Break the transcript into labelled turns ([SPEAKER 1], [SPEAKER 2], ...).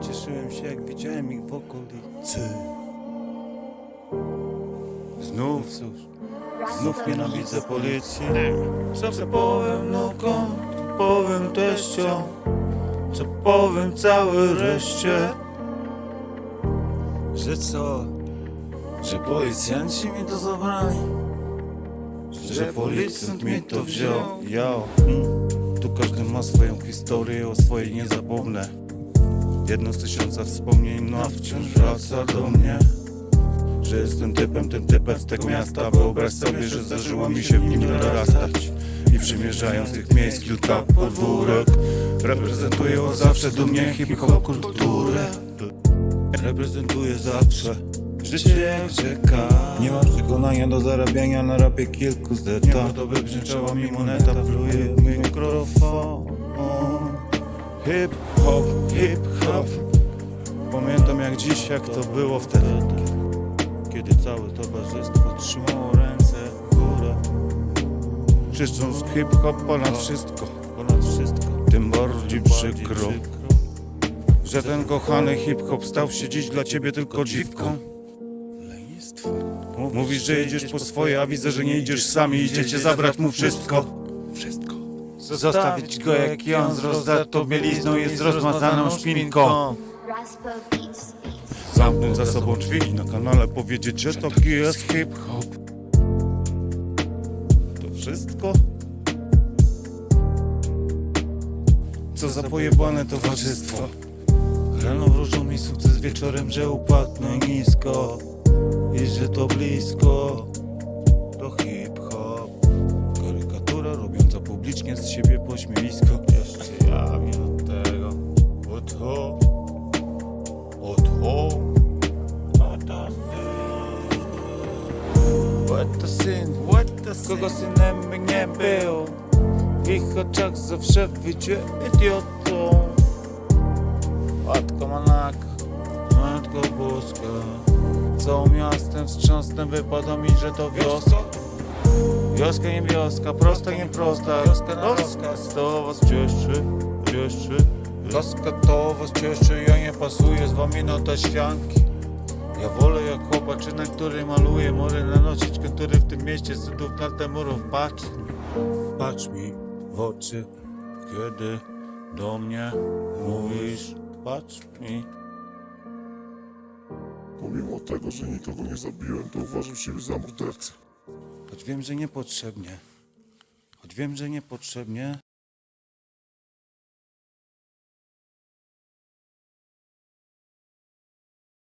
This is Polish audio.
[SPEAKER 1] Cieszyłem się jak widziałem ich w okolicy. Znów cóż, znów nienawidzę policji. Co powiem nogą, powiem teściom Co powiem całej reszcie. Że co? Że policjanci mi to zabrali? Że policjant mi to wziął. Ja, hmm. Każdy ma swoją historię, o swojej nie zapomnę Jedno z tysiąca wspomnień, no a wciąż wraca do mnie. Że jestem typem, tym typem z tego miasta. Wyobraź sobie, że zdarzyło mi się w nim dorastać I przymierzając tych miejsc kilka podwórek Reprezentuję od zawsze dumnie hip-hop kulturę. Reprezentuję zawsze Życie jak rzeka. Nie mam przekonania do zarabiania na rapie kilku zeta. Nie to wybrzęczała mi moneta. Pluje mi mikrofon Hip hop, hip hop Pamiętam jak dziś, jak to było wtedy Kiedy całe towarzystwo trzymało ręce w górę Krzycząc hip hop ponad wszystko Ponad wszystko Tym bardziej przykro że ten kochany hip-hop stał się dziś dla ciebie tylko dziwką. Mówisz, że idziesz po swoje, a widzę, że nie idziesz sami. Idziecie zabrać mu. Wszystko. Zostawić go jak ją z rozdartą bielizną z rozmazaną szpinką. Zamknąć za sobą drzwi na kanale powiedzieć, że taki jest hip-hop. To wszystko? Co za pojebane towarzystwo. Rano wróżą mi sukces wieczorem, że upadnę nisko I że to blisko publicznie z siebie pośmiewisko. Jeszcze ja mi od tego. Oto Oto Oto What the syn, what the syn Kogo synem by nie był? W ich oczach zawsze wyjdzie idiotą. Matko Manaka, Matko Boska. Całą miastem wstrząsnem wypada mi, że to wioska Wioska nie wioska, prosta nie prosta Wioska na rozkaz To was cieszy, cieszy Wioska to was cieszy Ja nie pasuję z wami na te ścianki ja wolę jak chłopaczyna, który maluje mory nanosić który w tym mieście cudów na te murów patrzy. Patrz mi w oczy, kiedy do mnie mówisz. Patrz mi.
[SPEAKER 2] Pomimo tego, że nikogo nie zabiłem, to uważam siebie za mordercę.
[SPEAKER 1] Choć wiem, że niepotrzebnie. Choć wiem, że niepotrzebnie.